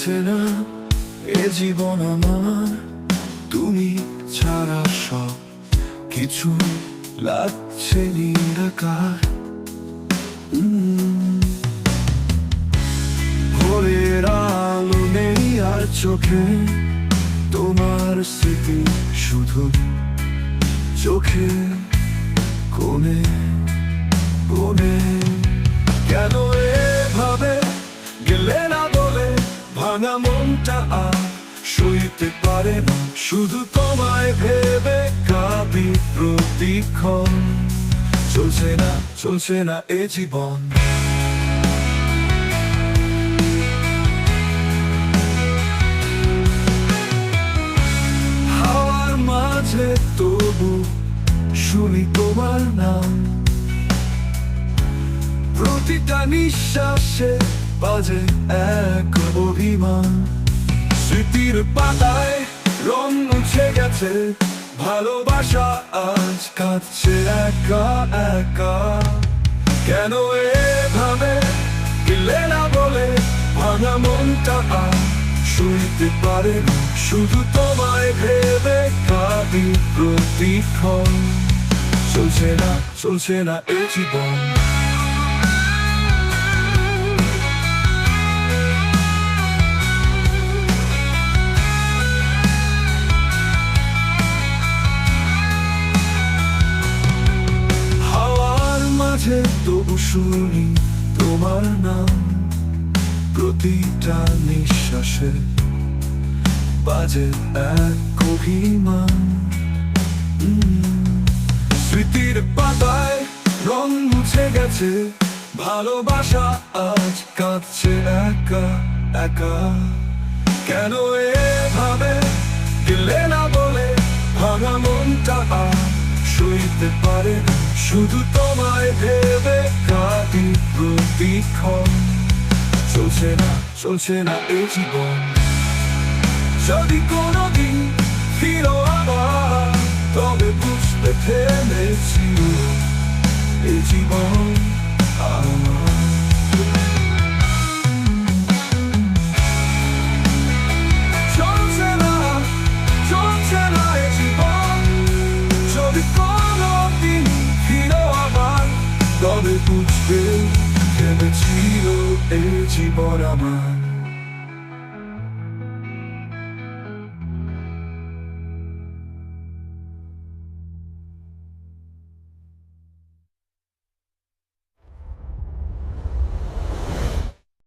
এ জীবন আমার? তুমি ছাড়া সব কিছু লাগছে নিরাকার। ভোরের আলো নেই আর চোখে, তোমার স্মৃতি শুধু চোখে, কোণে কোণে। কেন ভাঙা মনটা আর সইতে পারে না। শুধু তোমায় ভেবে কাঁপি প্রতিক্ষণ। চলছে না চলছে না এ জীবন। হাওয়ার মাঝে তবু শুনি তোমার নাম। প্রতিটা নিঃশ্বাসে বাজে এক অভিমান। স্মৃতির পাতায় রং মুছে গেছে, ভালোবাসা আজ কাঁদছে একা একা। কেন এভাবে গেলে না বলে ভাঙা মনটা আর শুনতে পারে শুধু তোমায় ভেবে কাঁদি প্রতিক্ষণ। চলছে না চলছে না এ জীবন। শুনি তোমার নাম। প্রতিটা নিঃশ্বাসে বাজে এক অভিমান। স্মৃতির পাতায় রং মুছে গেছে, ভালোবাসা আজ কাঁদছে একা একা। কেন এভাবে সইতে পারে শুধু তোমায় ভেবে কাটি প্রতিক্ষণ। চলছে না চলছে না এই জীবন। যদি কোনোদিন ফিরো তবে বুঝতে ভেবেছিল এই জীবন আমার